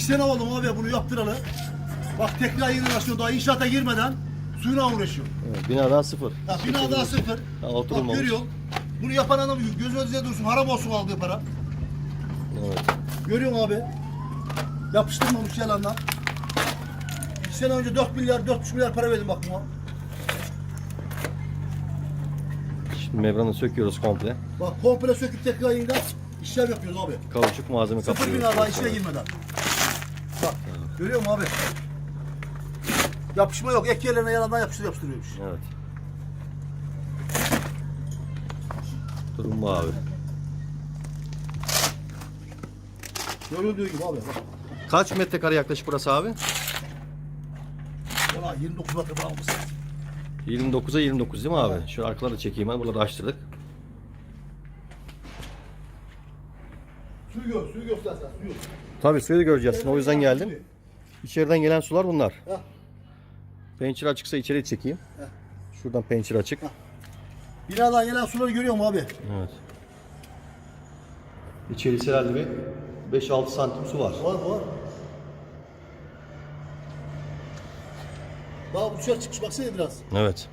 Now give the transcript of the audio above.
sene oldu abi bunu yaptıralı. Bak tekrar yenileşiyor daha inşaata girmeden suyuna uğraşıyor. Evet, bina daha sıfır. Ya bina daha sıfır. Ha, Bak oturulmamış. görüyor. Bunu yapan adam gözü önünde dursun. Haram olsun aldığı para. Evet. Görüyor musun abi? Yapıştırmamış yalandan. Bir sene önce 4 milyar, 4,5 milyar para verdim bak buna. Şimdi membranı söküyoruz komple. Bak komple söküp tekrar yeniden işlem yapıyoruz abi. Kauçuk malzeme Sıfır kapıyoruz. bina daha içine girmeden. Bak görüyor musun abi? Yapışma yok. Ek yerlerine yalandan yapıştır yapıştırıyormuş. Evet. Durum bu abi. Görüldüğü gibi abi. Bak. Kaç metrekare yaklaşık burası abi? Valla 29 metre falan olması lazım. 29'a 29 değil mi abi? Şu arkaları da çekeyim ben. Buraları açtırdık. Suyu gör, suyu göstersen suyu. Tabii suyu da göreceğiz. O yüzden geldim. İçeriden gelen sular bunlar. Heh. Pencere açıksa içeri çekeyim. Heh. Şuradan pencere açık. Binadan gelen suları görüyor musun abi? Evet. İçerisi herhalde bir 5-6 santim su var. Var var. Bu dışarı çıkmış baksana biraz. Evet.